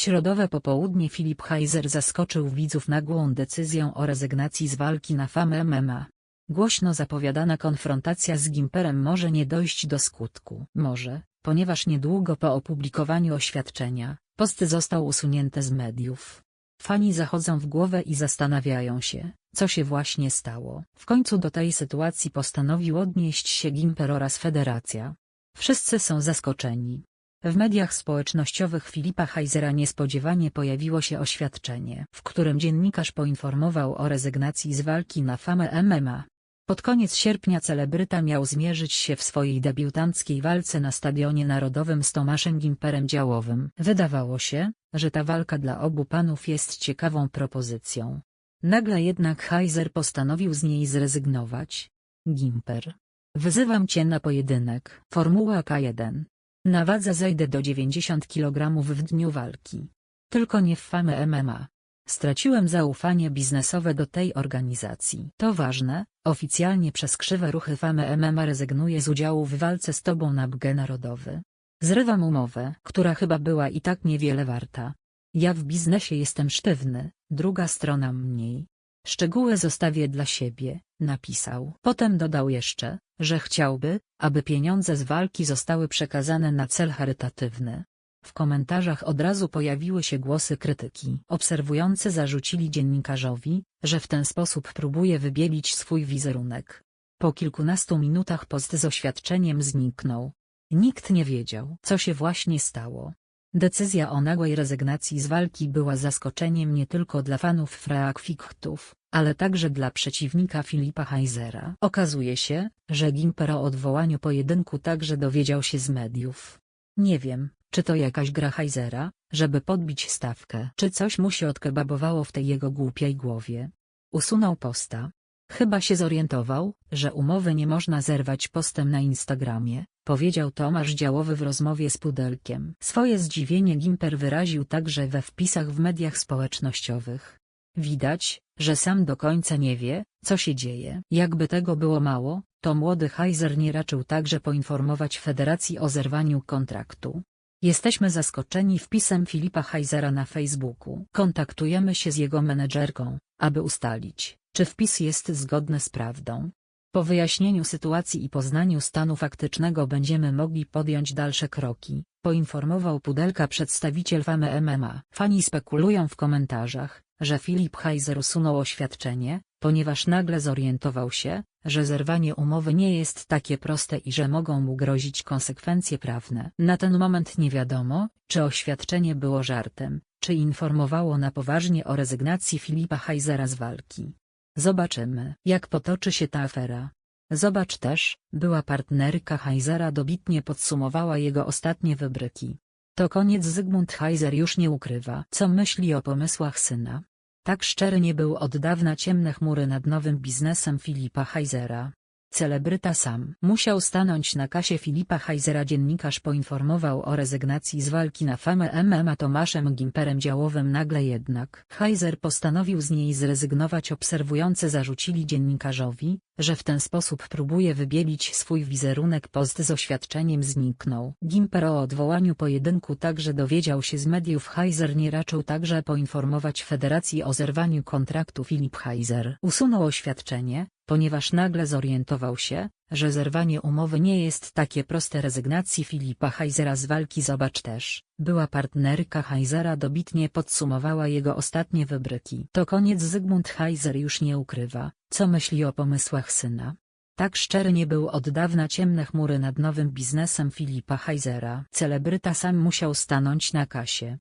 środowe popołudnie Filip Heiser zaskoczył widzów nagłą decyzją o rezygnacji z walki na famę MMA. Głośno zapowiadana konfrontacja z Gimperem może nie dojść do skutku. Może, ponieważ niedługo po opublikowaniu oświadczenia, post został usunięty z mediów. Fani zachodzą w głowę i zastanawiają się, co się właśnie stało. W końcu do tej sytuacji postanowił odnieść się Gimper oraz Federacja. Wszyscy są zaskoczeni. W mediach społecznościowych Filipa Heisera niespodziewanie pojawiło się oświadczenie, w którym dziennikarz poinformował o rezygnacji z walki na famę MMA. Pod koniec sierpnia celebryta miał zmierzyć się w swojej debiutanckiej walce na Stadionie Narodowym z Tomaszem Gimperem Działowym. Wydawało się, że ta walka dla obu panów jest ciekawą propozycją. Nagle jednak Heiser postanowił z niej zrezygnować. Gimper. Wyzywam cię na pojedynek. Formuła K1. Na wadze zejdę do 90 kg w dniu walki. Tylko nie w famę MMA. Straciłem zaufanie biznesowe do tej organizacji. To ważne, oficjalnie przez krzywe ruchy famy MMA rezygnuję z udziału w walce z tobą na BG Narodowy. Zrywam umowę, która chyba była i tak niewiele warta. Ja w biznesie jestem sztywny, druga strona mniej. Szczegóły zostawię dla siebie, napisał. Potem dodał jeszcze, że chciałby, aby pieniądze z walki zostały przekazane na cel charytatywny. W komentarzach od razu pojawiły się głosy krytyki. Obserwujący zarzucili dziennikarzowi, że w ten sposób próbuje wybielić swój wizerunek. Po kilkunastu minutach post z oświadczeniem zniknął. Nikt nie wiedział, co się właśnie stało. Decyzja o nagłej rezygnacji z walki była zaskoczeniem nie tylko dla fanów Freakfichtów, ale także dla przeciwnika Filipa Heisera. Okazuje się, że Gimper o odwołaniu pojedynku także dowiedział się z mediów. Nie wiem, czy to jakaś gra Heisera, żeby podbić stawkę? Czy coś mu się odkebabowało w tej jego głupiej głowie? Usunął posta. Chyba się zorientował, że umowy nie można zerwać postem na Instagramie, powiedział Tomasz Działowy w rozmowie z Pudelkiem. Swoje zdziwienie Gimper wyraził także we wpisach w mediach społecznościowych. Widać, że sam do końca nie wie, co się dzieje. Jakby tego było mało, to młody Heiser nie raczył także poinformować federacji o zerwaniu kontraktu. Jesteśmy zaskoczeni wpisem Filipa Heisera na Facebooku. Kontaktujemy się z jego menedżerką, aby ustalić, czy wpis jest zgodny z prawdą. Po wyjaśnieniu sytuacji i poznaniu stanu faktycznego będziemy mogli podjąć dalsze kroki, poinformował Pudelka przedstawiciel Famy MMA. Fani spekulują w komentarzach, że Filip Heiser usunął oświadczenie, ponieważ nagle zorientował się, że zerwanie umowy nie jest takie proste i że mogą mu grozić konsekwencje prawne. Na ten moment nie wiadomo, czy oświadczenie było żartem, czy informowało na poważnie o rezygnacji Filipa Heisera z walki. Zobaczymy, jak potoczy się ta afera. Zobacz też, była partnerka Heisera dobitnie podsumowała jego ostatnie wybryki. To koniec Zygmunt Heiser już nie ukrywa, co myśli o pomysłach syna. Tak szczery nie był od dawna ciemne chmury nad nowym biznesem Filipa Heisera. Celebryta sam musiał stanąć na kasie Filipa Heisera. Dziennikarz poinformował o rezygnacji z walki na famę MMA Tomaszem Gimperem Działowym. Nagle jednak Heiser postanowił z niej zrezygnować. Obserwujący zarzucili dziennikarzowi, że w ten sposób próbuje wybielić swój wizerunek. Post z oświadczeniem zniknął. Gimper o odwołaniu pojedynku także dowiedział się z mediów. Heiser nie raczył także poinformować federacji o zerwaniu kontraktu. Filip Heiser usunął oświadczenie, ponieważ nagle zorientował się, że zerwanie umowy nie jest takie proste rezygnacji Filipa Heisera z walki Zobacz też, była partnerka Heisera dobitnie podsumowała jego ostatnie wybryki. To koniec Zygmunt Heiser już nie ukrywa, co myśli o pomysłach syna. Tak szczery nie był od dawna ciemne chmury nad nowym biznesem Filipa Heisera. Celebryta sam musiał stanąć na kasie,